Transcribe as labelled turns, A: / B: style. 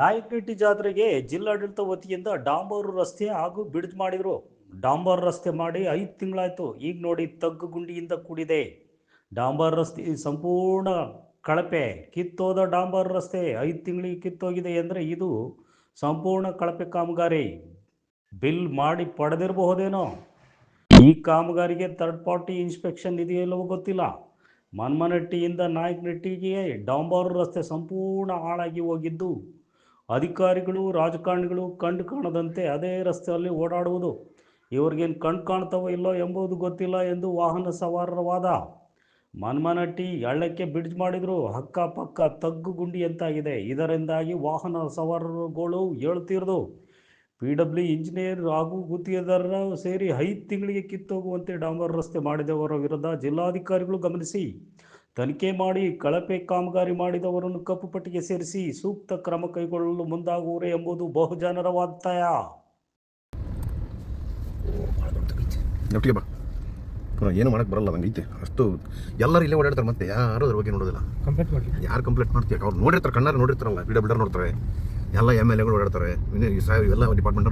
A: ನಾಯಕನಹಟ್ಟಿ ಜಾತ್ರೆಗೆ ಜಿಲ್ಲಾಡಳಿತ ವತಿಯಿಂದ ಡಾಂಬರ್ ರಸ್ತೆ ಹಾಗೂ ಬಿಡ್ಜ್ ಮಾಡಿದರು. ಡಾಂಬರ್ ರಸ್ತೆ ಮಾಡಿ ಐದು ತಿಂಗಳಾಯಿತು. ಈಗ ನೋಡಿ ತಗ್ಗು ಗುಂಡಿಯಿಂದ ಕೂಡಿದೆ. ಡಾಂಬರ್ ರಸ್ತೆ ಸಂಪೂರ್ಣ ಕಳಪೆ. ಕಿತ್ತೋದ ಡಾಂಬರ್ ರಸ್ತೆ ಐದು ತಿಂಗಳಿಗೆ ಕಿತ್ತೋಗಿದೆ ಅಂದರೆ ಇದು ಸಂಪೂರ್ಣ ಕಳಪೆ ಕಾಮಗಾರಿ. ಬಿಲ್ ಮಾಡಿ ಪಡೆದಿರಬಹುದೇನೋ? ಈ ಕಾಮಗಾರಿಗೆ ಥರ್ಡ್ ಪಾರ್ಟಿ ಇನ್ಸ್ಪೆಕ್ಷನ್ ಇದೆಯಲ್ಲವೋ ಗೊತ್ತಿಲ್ಲ. ಮನ್ಮನಟ್ಟಿಯಿಂದ ನಾಯಕನಟ್ಟಿಗೆ ಡಾಂಬಾರು ರಸ್ತೆ ಸಂಪೂರ್ಣ ಹಾಳಾಗಿ ಹೋಗಿದ್ದು. ಅಧಿಕಾರಿಗಳು, ರಾಜಕಾರಣಿಗಳು ಕಂಡು ಕಾಣದಂತೆ ಅದೇ ರಸ್ತೆಯಲ್ಲಿ ಓಡಾಡುವುದು. ಇವ್ರಿಗೇನು ಕಣ್ಣು ಕಾಣ್ತವೋ ಇಲ್ಲೋ ಎಂಬುದು ಗೊತ್ತಿಲ್ಲ ಎಂದು ವಾಹನ ಸವಾರರ ವಾದ. ಮನ್ಮನಟ್ಟಿ ಎಳ್ಳಕ್ಕೆ ಬ್ರಿಡ್ಜ್ ಮಾಡಿದ್ರು. ಅಕ್ಕಪಕ್ಕ ತಗ್ಗು ಗುಂಡಿ ಅಂತಾಗಿದೆ ಇದರಿಂದಾಗಿ ವಾಹನ ಸವಾರರುಗಳು ಹೇಳ್ತಿರೋದು ಪಿ ಡಬ್ಲ್ಯೂ ಇಂಜಿನಿಯರ್ ಹಾಗೂ ಗುತ್ತಿಗೆದಾರರ ಸೇರಿ ಐದು ತಿಂಗಳಿಗೆ ಕಿತ್ತೋಗುವಂತೆ ಡಾಂಬರ್ ರಸ್ತೆ ಮಾಡಿದವರ ವಿರುದ್ಧ ಜಿಲ್ಲಾಧಿಕಾರಿಗಳು ಗಮನಿಸಿ. ತನಿಖೆ ಮಾಡಿ ಕಳಪೆ ಕಾಮಗಾರಿ ಮಾಡಿದವರನ್ನು ಕಪ್ಪು ಪಟ್ಟಿಗೆ ಸೇರಿಸಿ ಸೂಕ್ತ ಕ್ರಮ ಕೈಗೊಳ್ಳಲು ಮುಂದಾಗುವರೆ ಎಂಬುದು ಬಹುಜನರ
B: ವಾಗ್ದಾಯ ಏನು ಮಾಡಕ್ಕೆ ಬರಲ್ಲ ಹಂಗೈತೆ ಅಷ್ಟು ಎಲ್ಲರೂ ಇಲ್ಲೇ ಓಡಾಡ್ತಾರೆ ಮತ್ತೆ ಯಾರು ಅದ್ರ ಬಗ್ಗೆ ನೋಡೋದಿಲ್ಲ.
C: ಕಂಪ್ಲೇಂಟ್ ಮಾಡಿ
B: ಯಾರು ಕಂಪ್ಲೇಂಟ್ ಮಾಡ್ತೀವಿ ಅವ್ರು ನೋಡಿರ್ತಾರೆ ಕಣ್ಣಾರು ನೋಡಿರ್ತಾರಲ್ಲ ಬಿಡ ಬಿಡ ನೋಡ್ತಾರೆ ಎಲ್ಲ ಎಂ ಎಲ್ ಎಗಳು ಓಡಾಡ್ತಾರೆ. ಇನ್ನು ಈ ಸಾಹೇಬ್ ಎಲ್ಲ ಡಿಪಾರ್ಟ್ಮೆಂಟ್